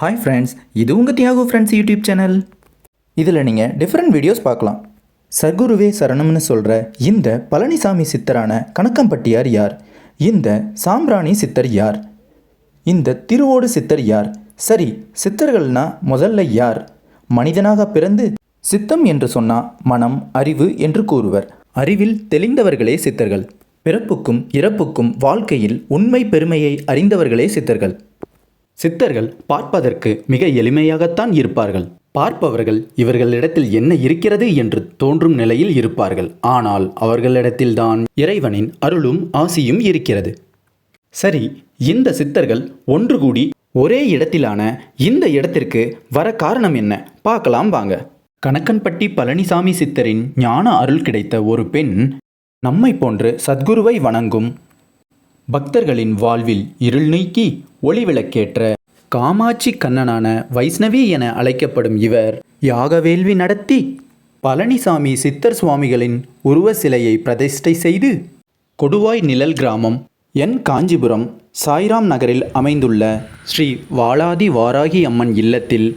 Hi friends இது உங்கள் Thiyagu friends YouTube channel இதில் நீங்கள் டிஃப்ரெண்ட் வீடியோஸ் பார்க்கலாம். சர்க்குருவே சரணம்னு சொல்கிற இந்த பழனிசாமி சித்தரான கணக்கம்பட்டியார் யார்? இந்த சாம்பிராணி சித்தர் யார்? இந்த திருவோடு சித்தர் யார்? சரி சித்தர்கள்னா முதல்ல யார்? மனிதனாக பிறந்து சித்தம் என்று சொன்னால் மனம் அறிவு என்று கூறுவர். அறிவில் தெளிந்தவர்களே சித்தர்கள். பிறப்புக்கும் இறப்புக்கும் வாழ்க்கையில் உண்மை பெருமையை அறிந்தவர்களே சித்தர்கள். சித்தர்கள் பார்ப்பதற்கு மிக எளிமையாகத்தான் இருப்பார்கள். பார்ப்பவர்கள் இவர்களிடத்தில் என்ன இருக்கிறது என்று தோன்றும் நிலையில் இருப்பார்கள். ஆனால் அவர்களிடத்தில்தான் இறைவனின் அருளும் ஆசியும் இருக்கிறது. சரி இந்த சித்தர்கள் ஒன்று கூடி ஒரே இடத்திலான இந்த இடத்திற்கு வர காரணம் என்ன? பார்க்கலாம் வாங்க. கணக்கன்பட்டி பழனிசாமி சித்தரின் ஞான அருள் கிடைத்த ஒரு பெண் நம்மை போன்று சத்குருவை வணங்கும் பக்தர்களின் வாழ்வில் இருள் நீக்கி ஒளி விளக்கேற்ற காமாட்சி கண்ணனான வைஷ்ணவி என அழைக்கப்படும் இவர் யாகவேள்வி நடத்தி பழனிசாமி சித்தர் சுவாமிகளின் உருவ சிலையை பிரதிஷ்டை செய்து கொடுவாய் நிழல் கிராமம் என் காஞ்சிபுரம் சாய்ராம் நகரில் அமைந்துள்ள ஸ்ரீ வாளாதி வாராகி அம்மன் இல்லத்தில்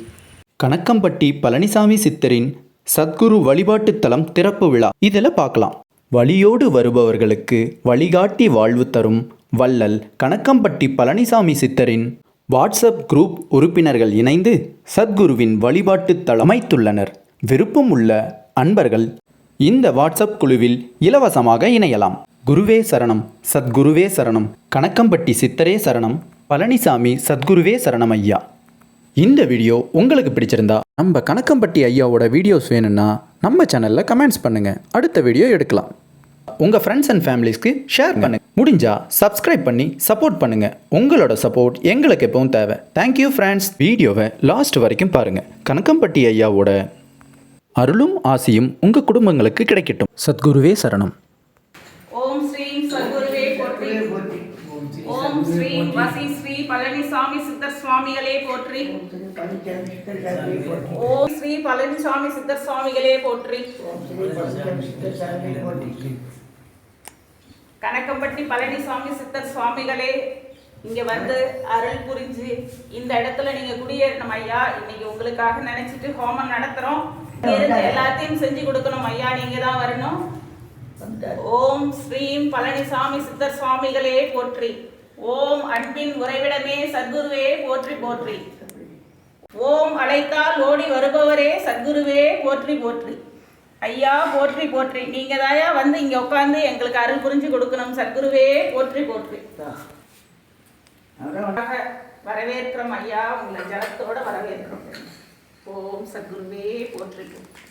கணக்கம்பட்டி பழனிசாமி சித்தரின் சத்குரு வழிபாட்டுத் தலம் திறப்பு விழா. இதில் பார்க்கலாம். வழியோடு வருபவர்களுக்கு வழிகாட்டி வாழ்வு தரும் வள்ளல் கணக்கம்பட்டி பழனிசாமி சித்தரின் வாட்ஸ்அப் குரூப் உறுப்பினர்கள் இணைந்து சத்குருவின் வழிபாட்டு தளமைத்துள்ளனர். விருப்பம் உள்ள அன்பர்கள் இந்த வாட்ஸ்அப் குழுவில் இலவசமாக இணையலாம். குருவே சரணம் சத்குருவே சரணம் கணக்கம்பட்டி சித்தரே சரணம் பழனிசாமி சத்குருவே சரணம் ஐயா. இந்த வீடியோ உங்களுக்கு பிடிச்சிருந்தா நம்ம கணக்கம்பட்டி ஐயாவோட வீடியோஸ் வேணும்னா நம்ம சேனலில் கமெண்ட்ஸ் பண்ணுங்கள் அடுத்த வீடியோ எடுக்கலாம். உங்கள் ஃப்ரெண்ட்ஸ் அண்ட் ஃபேமிலிஸ்க்கு ஷேர் பண்ணுங்க. முடிஞ்சா சப்ஸ்கிரைப் பண்ணி சப்போர்ட் பண்ணுங்கள் உங்களோட சப்போர்ட் எங்களுக்கு எப்பவும் தேவை. தேங்க்யூ ஃப்ரெண்ட்ஸ் வீடியோவை லாஸ்ட் வரைக்கும் பாருங்கள் கணக்கம்பட்டி ஐயாவோட அருளும் ஆசியும் உங்கள் குடும்பங்களுக்கு கிடைக்கட்டும். சத்குருவே சரணம். ஓம் ஸ்ரீம் சத்குருவே போற்றி. ஓம் ஸ்ரீம் வசி ஸ்ரீ பழனிசாமி சித்தர் சுவாமிகளே போற்றி. ஓம் ஸ்ரீ பழனிசாமி சித்தர் சுவாமிகளே போற்றி. கணக்கம்பட்டி பழனிசாமி சித்தர் சுவாமிகளே இங்க வந்து அருள் புரிஞ்சு இந்த இடத்துல நீங்க குடியேறணும் ஐயா. இன்னைக்கு உங்களுக்காக நினைச்சிட்டு ஹோமம் நடத்துறோம். இருந்து எல்லாத்தையும் செஞ்சு கொடுக்கணும் ஐயா. நீங்க தான் வரணும். ஓம் ஸ்ரீம் பழனிசாமி சித்தர் சுவாமிகளே போற்றி. ஓம் அன்பின் உறைவிடமே சத்குருவே போற்றி போற்றி. ஓம் அழைத்தால் ஓடி வருபவரே சத்குருவே போற்றி போற்றி. ஐயா போற்றி போற்றி. நீங்க தாயா வந்து இங்க உட்கார்ந்து எங்களுக்கு அருள் புரிஞ்சு கொடுக்கணும். சத்குருவே போற்றி போற்றி. வரவேற்கிறோம் ஐயா. உங்களை ஜலத்தோட வரவேற்கிறோம். ஓம் சத்குருவே போற்றி போற்றி.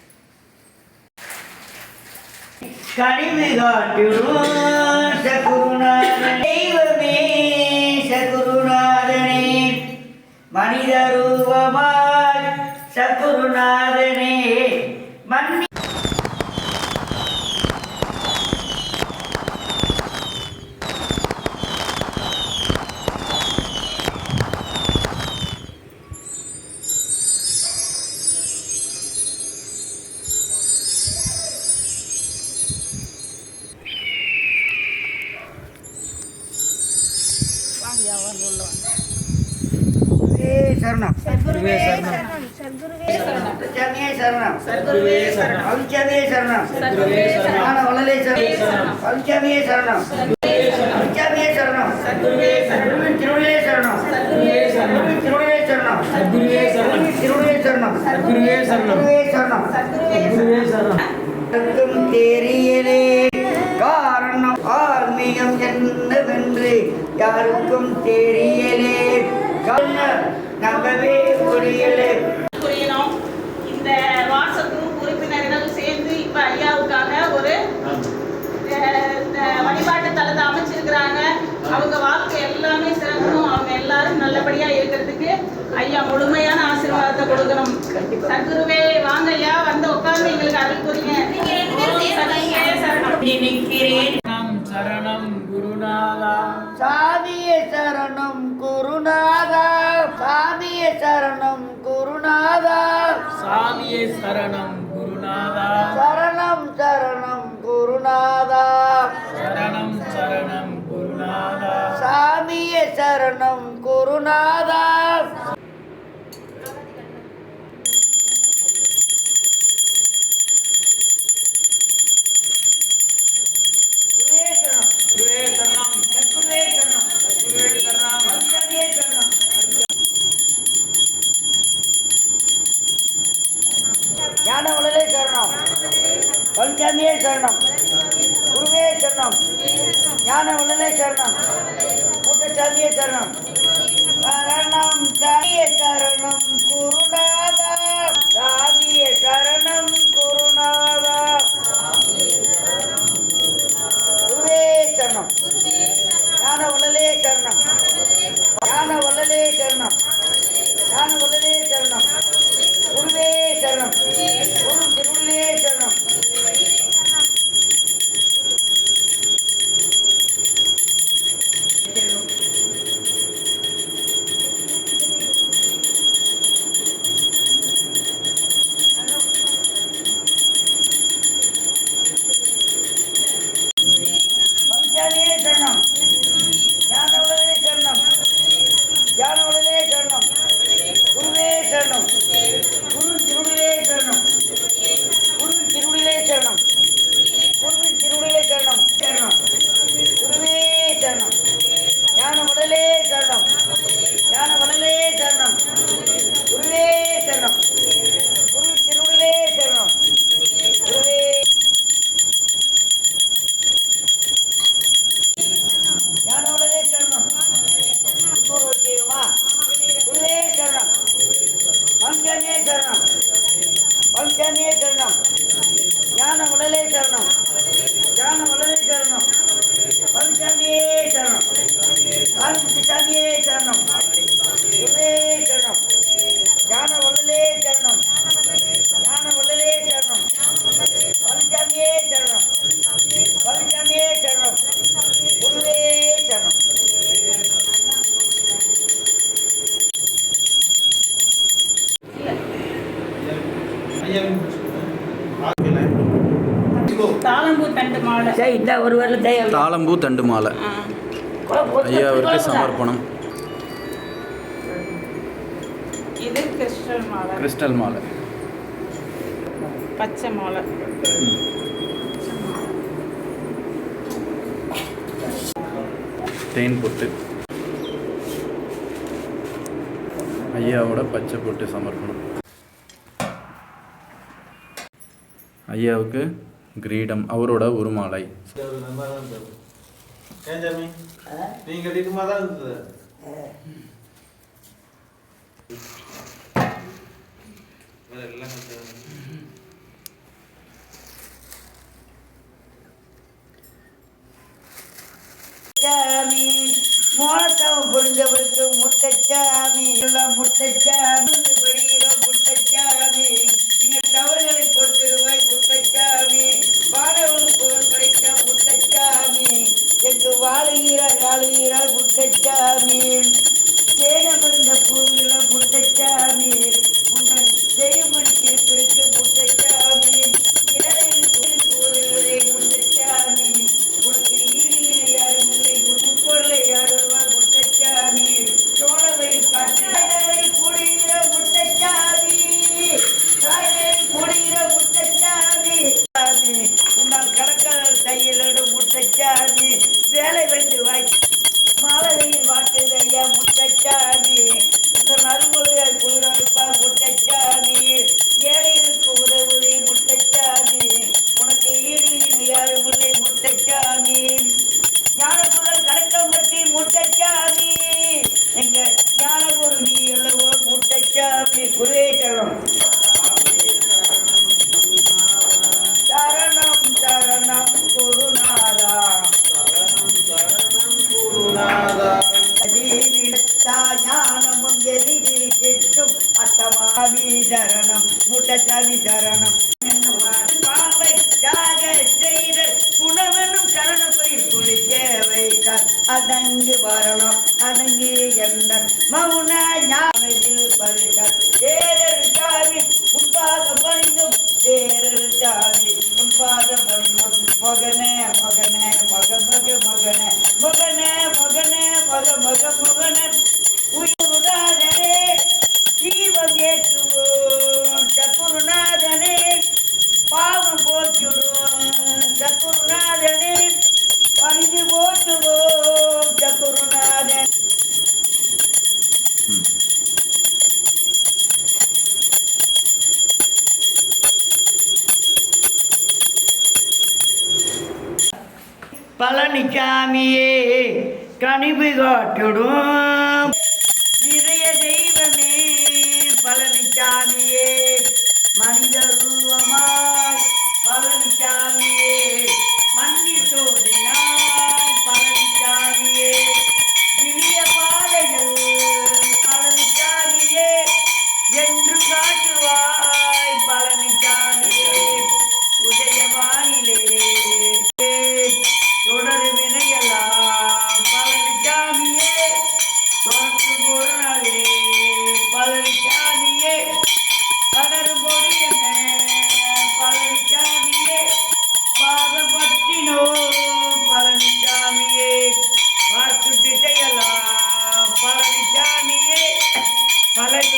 சகுருநாதன் தெய்வமே சகுருநாதனே மனித ரூபமாய் சகுருநாதனே மன்னி சரணம் வித்யாதியே சரணம் சத்குருவே சரணம் திருவிழே சரணம் சத்குருவே சரணம் திருவிழே சரணம் சத்குருவே சரணம் திருவிழே சரணம் சத்குருவே சரணம் திருவிழே சரணம் சத்குருவே சரணம் யாருக்கும் தெரியலே காரணம் ஆர்மியம் என்னவென்று யாருக்கும் தெரியலே நம்பவே முடியலே புரியணும் இந்த வாட்ஸ்அப் குரூப் உறுப்பினர்கள் சேர்ந்து இப்ப ஐயாவுக்காக ஒரு அஹ், இந்த வழிபாட்டு தளத்தை அமைச்சிருக்கிறாங்க அவங்க வாழ்க்கை எல்லாமே சிறக்கணும் அவங்க எல்லாரும் நல்லபடியா இருக்கிறதுக்கு ஐயா முழுமையான ஆசீர்வாதத்தை கொடுக்கணும். சத்குருவே வாங்க ஐயா வந்து உட்கார்ந்து எங்களுக்கு அருள் புரியுங்க. சரணம். நிற்கிறேன். சரணம் குருநாதா. சாமிய சரணம் குருநாதா. சாமிய சரணம் குருநாதா. சாமியே சரணம் குருநாதா. சரணம் சரணம் não. கடல் தாளம்பூ தண்டு மாலை. ஐயாவிற்கு சமர்ப்பணம் கிறிஸ்டல் மாலை. கிறிஸ்டல் மாலை. பச்சை மாலை. தேன் பொட்டு. ஐயாவோட பச்சை பொட்டு சமர்ப்பணம் ஐயாவுக்கு கிரீடம் அவரோட உருமாலை மோனத்தவன் புரிஞ்சவருக்கு முட்டச்சாமி முட்டச்சாமி படிக்கிற முட்டச்சாமி. நீங்கள் தவறுகளை பொறுத்திடுவாய் முத்தச்சாமி பாடவனுக்கு போர் கிடைத்த முத்தச்சாமி எங்கு வாழுகிறார் ஆளுகிறார் முத்தச்சாமி தேரர் சாமி முன்பாக பணிந்தும் தேரர் சாமி முன்பாக பணிந்தும் மகனே மகன். Grazie. Vale.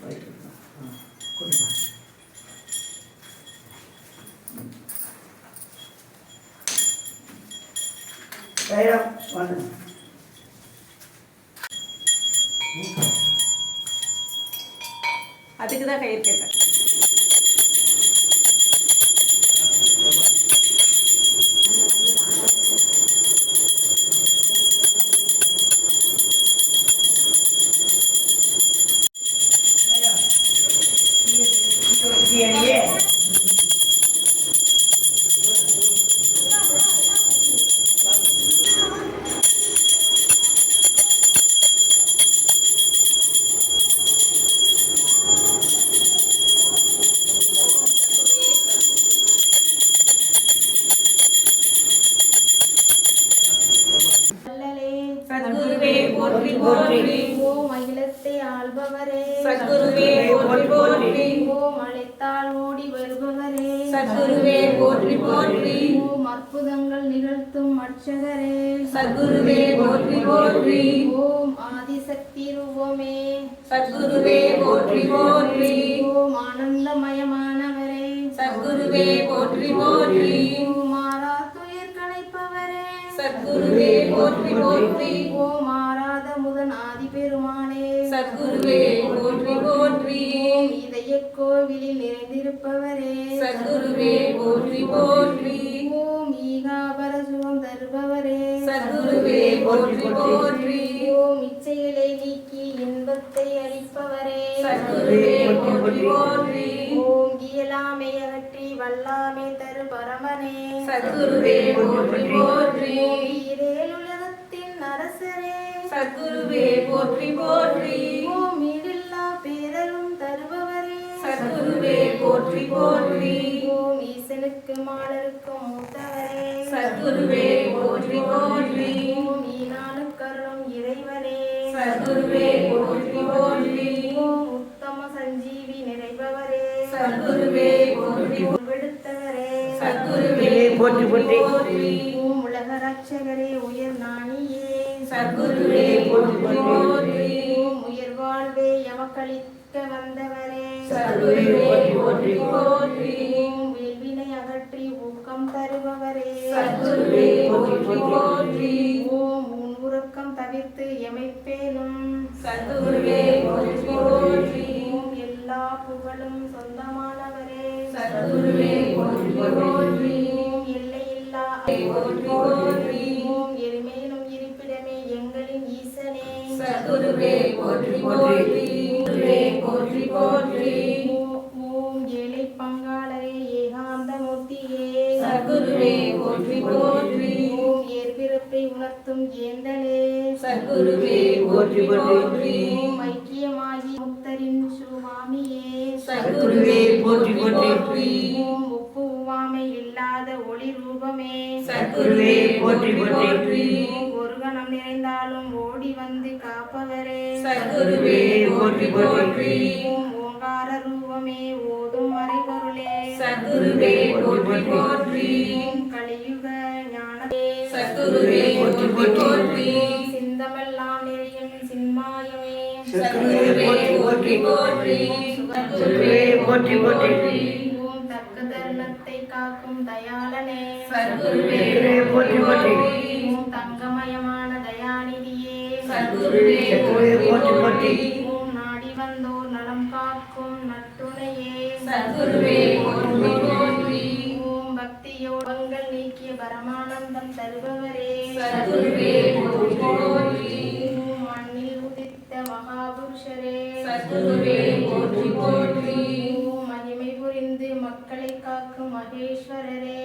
போயிட்டு இருக்கோம். அதுக்கு தான் கயிறு கேட்டேன் அடியே அல்லலே சத்குருவே போற்றி போற்றி ஓம் அகிலத்தை ஆள்பவரே சத்குருவே போற்றி போற்றி ஓம் அழைத்தால் ஓடி வருபவரே சத்குருவே போற்றி போற்றி ஓம் அற்புதங்கள் நிகழ்த்தும் அர்ச்சகரே சத்குருவே போற்றி போற்றி ஓம் ஆதிசக்தி ரூபமே சத்குருவே போற்றி போற்றி. ஓம் ஆனந்தமயமானவரே. சத்குருவே போற்றி போற்றி. மாறா துயர் களைப்பவரே சத்குருவே போற்றி போற்றி. ஓம் ஆராத முதன் ஆதி பெருமானே சத்குருவே போற்றி போற்றி. இதய கோவிலில் நிறைந்திருப்பவரே. சத்குருவே போற்றி போற்றி. போற்றி போற்றி ஓம் இச்சைகளை நீக்கி இன்பத்தை அளிப்பவரே. சத்குருவே போற்றி போற்றி. ஓம் இயலாமை அகற்றி வல்லாமை தரு பரமனே. சத்குருவே போற்றி போற்றி. ஓம் ஈரேலுலகத்தின் அரசரே. சத்குருவே போற்றி போற்றி. ஓம் ஈடில்லா பேரரும் தருபவரே. சத்குருவே போற்றி போற்றி. ஓம் ஈசனுக்கு மாலருக்கும் மூத்தவரே. சத்குருவே போற்றி போற்றி. ஓம் இறைவனே சத்குருவே போற்றி போற்றி ஓம் உத்தம சஞ்சீவி நிறைபவரே. சத்குருவே போற்றி விடுத்தவரே சத்குருவே போற்றி போற்றி. ஓம் உலக ரட்சகரே உயர் நாணியே. சத்குருவே போற்றி போற்றி. ஓம் உயர் வாழ்வே எமக்களிக்க வந்தவரே. சத்குருவே போற்றி போற்றி. வேள்வினை அகற்றி ஊக்கம் தருபவரே. சத்குருவே போற்றி போற்றி. ஓம் தவிர்த்து எமைப்பேனும் சத்குருவே எல்லா புகழும் சொந்தமானவரே. சத்குருவே போற்றி எல்லையில்லா போற்றி எருமேலும் இருப்பிடமே எங்களின் ஈசனே. சத்குருவே போற்றி போற்றி போற்றி போற்றி ஏகாந்த மூர்த்தியே. சத்குருவே போற்றி போற்றி ஓம் ஏற்பிறப்பை உணர்த்தும் ஏந்தலே சத்குருவே போற்றி போற்றி. ஐக்கியமாகி முக்தரின் சுவாமியே. சத்குருவே போற்றி போற்றி. ஒப்பு உவாமை இல்லாத ஒளி ரூபமே. சத்குருவே போற்றி போற்றி. ஓம் ஒரு கணம் நிறைந்தாலும் ஓடி வந்து காப்பவரே. சத்குருவே போற்றி போற்றி. ஓங்கார ரூபமே ஓதும் மறைபொருளே. சத்குருவே போற்றி போற்றி. கலியுக ஞானதே சத்குருவே போற்றி போற்றி. சத்குருவே போற்றி போற்றி. சத்குருவே போற்றி போற்றி ஓம் தக்க தருணத்தை காக்கும் தயாளனே. சத்குருவே. போற்றி போற்றி. ஓம் தங்கமயமான தயாநிதியே. போற்றி போற்றி. மகிமை புரிந்து மக்களை காக்கும் மகேஸ்வரரே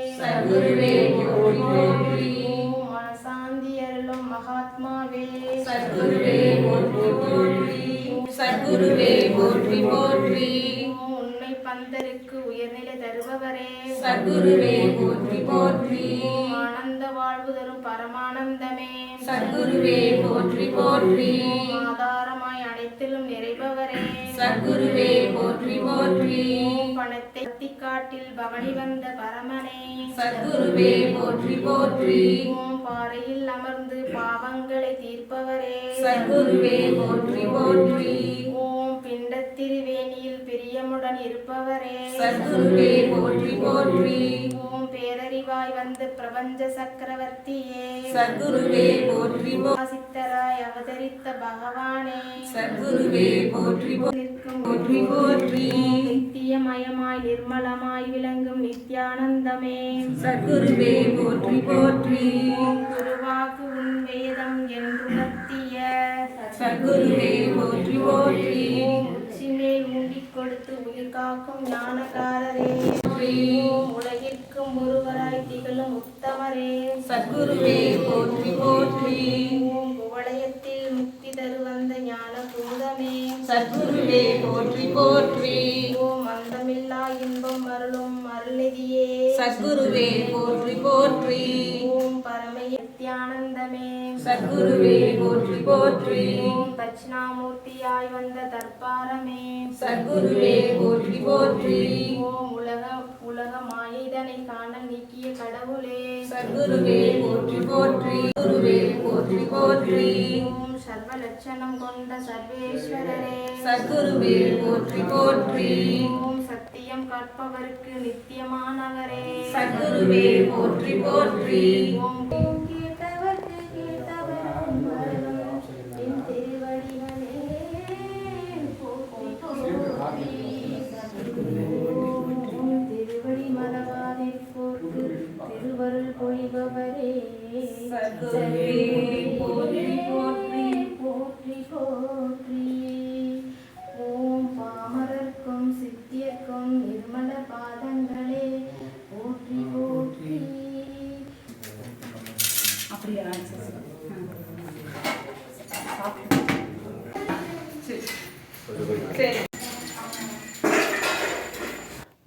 மனசாந்தி அருளும் மகாத்மாவே சத்குருவே போற்றி போற்றி. உண்மை பந்தருக்கு உயர்நிலை தருபவரே சத்குருவே போற்றி போற்றி ஆனந்த வாழ்வு தரும் பரமானந்தமே சத்குருவே போற்றி போற்றி ஓம் அனைத்திலும் நிறைபவரே. சத்குருவே போற்றி போற்றி. பணத்தை காட்டில் பவனி வந்த பரமனே. சத்குருவே போற்றி போற்றி. பாறையில் அமர்ந்து பாவங்களை தீர்ப்பவரே. சத்குருவே போற்றி போற்றி. ஓம் பிண்டத்திருவேணியில் பிரியமுடன் இருப்பவரே. சத்குருவே போற்றி போற்றி. ஓம் பேரறிவாய் வந்து பிரபஞ்ச சக்கரவர்த்தியே. சத்குருவே போற்றி சித்தராய் அவதரித்த பகவானே. சத்குருவே போற்றி போற்றி போற்றி. நித்தியமயமாய் நிர்மலமாய் விளங்கும் நித்யானந்தமே. சத்குருவே போற்றி போற்றி. குருவாக்கு உன் வேதம் என்றுணர்த்திய. சத்குருவே போற்றி போற்றி. உச்சிமேல் ஊண்டிக் கொடுத்து உயிர் காக்கும் ஞானகாரரே உலகிற்கும் ஒருவராய் திகழும் உத்தமரே. சத்குருவே போற்றி போற்றி. ஓம் குவளையத்தில் முக்தி தருவந்த ஞான பூதமே சத்குருவே போற்றி போற்றி. ஓம் அந்தமில்லா இன்பம் அருளும் அருள்நிதியே சத்குருவே போற்றி போற்றி. ஓம் பரம சத்குருவே போற்றி போற்றி. ஓம் தட்சிணாமூர்த்தியாய் வந்த தர்பாரமே. சத்குருவே போற்றி போற்றி. ஓம் உலக உலக மாயைதனை காண நீக்கிய கடவுளே. சத்குருவே போற்றி போற்றி. குருவே போற்றி போற்றி. ஓம் சர்வ லட்சணம் கொண்ட சர்வேஸ்வரரே. சத்குருவே போற்றி போற்றி. ஓம் சத்தியம் கற்பவருக்கு நித்தியமானவரே. சத்குருவே போற்றி போற்றி. ஓம்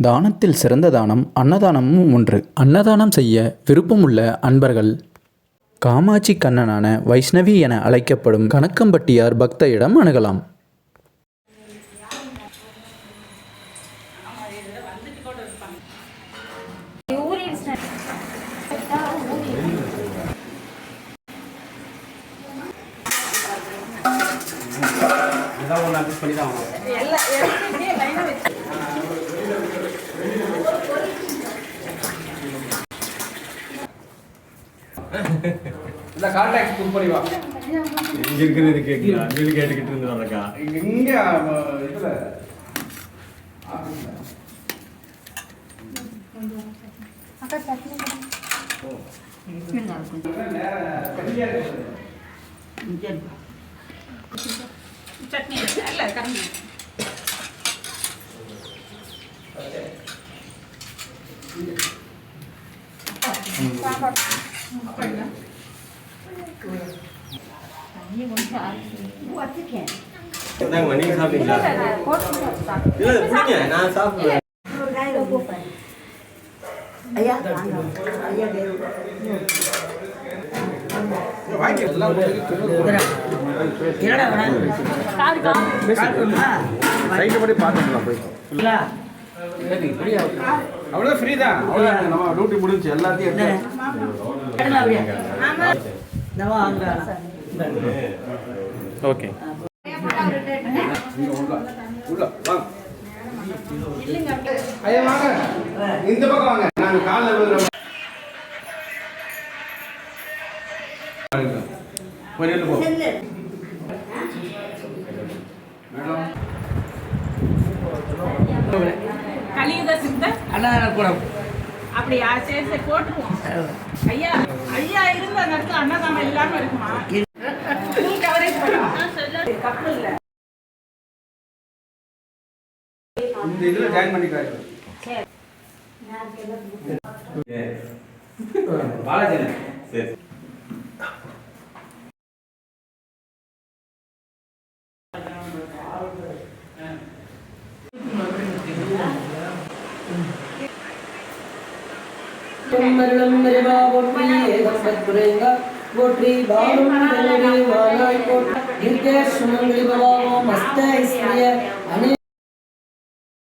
தானத்தில் சிறந்த தானம் அன்னதானமும் ஒன்று. அன்னதானம் செய்ய விருப்பமுள்ள அன்பர்கள். காமாட்சி கண்ணனான வைஷ்ணவி என அழைக்கப்படும் கணக்கம்பட்டியார் பக்தையிடம் அணுகலாம். இந்த கான்டாக்ட் புக் பண்ணி வா இங்க இருக்கிறது கேட்கலாம் வீடு கேட்டுக்கிட்டு இருந்து வரக்கா இங்க இதுல. சட்னி அல்ல கரண்டி நீங்க சாப்பிட்டீங்களா? இல்ல, நான் சாப்பிடுவேன். ஐயா. ஐயா தேவ். அவ்வளோ ஃப்ரீ தான் அவ்வளோ நம்ம டியூட்டி முடிஞ்சு எல்லாத்தையும் ஓகே இங்க உள்ள உள்ள வாங்க ஐயா வாங்க. இந்த பக்கம் வாங்க. நாங்க காலில் மேடம். கலியுக சித்தர். அன்னதானக்கூடம். அப்படியா சரி சரி போட்டுருவோம். ஐயா ஐயா இருந்த அந்த இடத்துல அன்னதானம் இல்லாம இருக்குமா? ஃபுல் கவரேஜ் பண்ணுவோம் தப்பு இல்லை. இந்த இதுல ஜாயின் பண்ணிக்கிறாரு பாலாஜி சரி. மருளம் மறைவா போற்றி ஏகம்பத் குறைங்க. போற்றி பாலும் வெள்ளடி வாழாய் போற்றி நிர்தேஷ் சுமங்கலி பவாமோ மஸ்த ஐஸ்வர்ய அனி